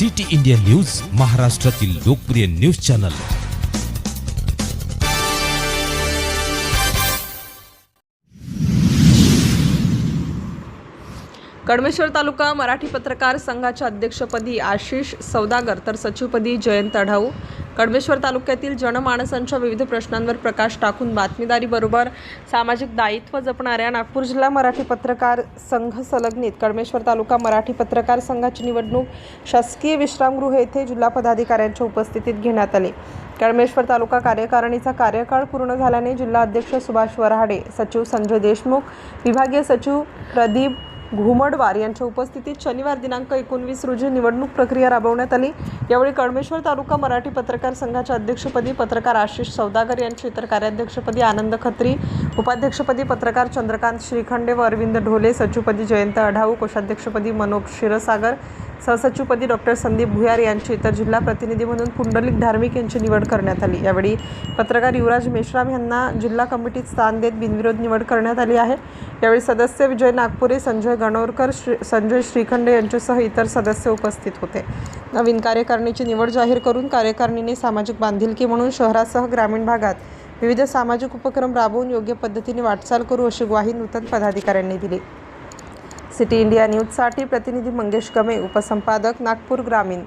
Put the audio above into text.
City India news महाराष्ट्रातील लोकप्रिय news channel. Kadmeshwar taluka Marathi पत्रकार संघाच्या अध्यक्षपदी आशिष सौदागर तर सचिवपदी जयंत अढाऊ कडमेश्वर तालुक्यातील जनमानसांच्या विविध प्रश्नांवर प्रकाश टाकून बातमीदारीबरोबर सामाजिक दायित्व जपणाऱ्या नागपूर जिल्हा मराठी पत्रकार संघ संलग्नित कडमेश्वर तालुका मराठी पत्रकार संघाची निवडणूक शासकीय विश्रामगृह येथे जिल्हा पदाधिकाऱ्यांच्या उपस्थितीत घेण्यात आली. कडमेश्वर तालुका कार्यकारिणीचा कार्यकाळ पूर्ण झाल्याने जिल्हा अध्यक्ष सुभाष वराडे सचिव संजय देशमुख विभागीय सचिव प्रदीप घुमडवार यांच्या उपस्थितीत शनिवार दिनांक एकोणवीस रोजी निवडणूक प्रक्रिया राबवण्यात आली. यावेळी कळमेश्वर तालुका मराठी पत्रकार संघाच्या अध्यक्षपदी पत्रकार आशिष सौदागर यांची इतर कार्याध्यक्षपदी आनंद खत्री उपाध्यक्षपदी पत्रकार चंद्रकांत श्रीखंडे व अरविंद ढोले सचिवपदी जयंत आढाऊ कोषाध्यक्षपदी मनोज क्षीरसागर सहसचिवपदी डॉक्टर संदीप भुयार यांची तर जिल्हा प्रतिनिधी म्हणून पुंडलिक धार्मिक यांची निवड करण्यात आली. यावेळी पत्रकार युवराज मेश्राम यांना जिल्हा कमिटीत स्थान देत बिनविरोध निवड करण्यात आली आहे. यावेळी सदस्य विजय नागपुरे संजय गणोरकर श्री संजय श्रीखंडे यांच्यासह इतर सदस्य उपस्थित होते. नवीन कार्यकारिणीची निवड जाहीर करून कार्यकारिणीने सामाजिक बांधिलकी म्हणून शहरासह ग्रामीण भागात विविध सामाजिक उपक्रम राबवून योग्य पद्धतीने वाटचाल करू अशी ग्वाही नूतन पदाधिकाऱ्यांनी दिली. सिटी इंडिया न्यूजसाठी प्रतिनिधी मंगेश गमे उपसंपादक नागपूर ग्रामीण.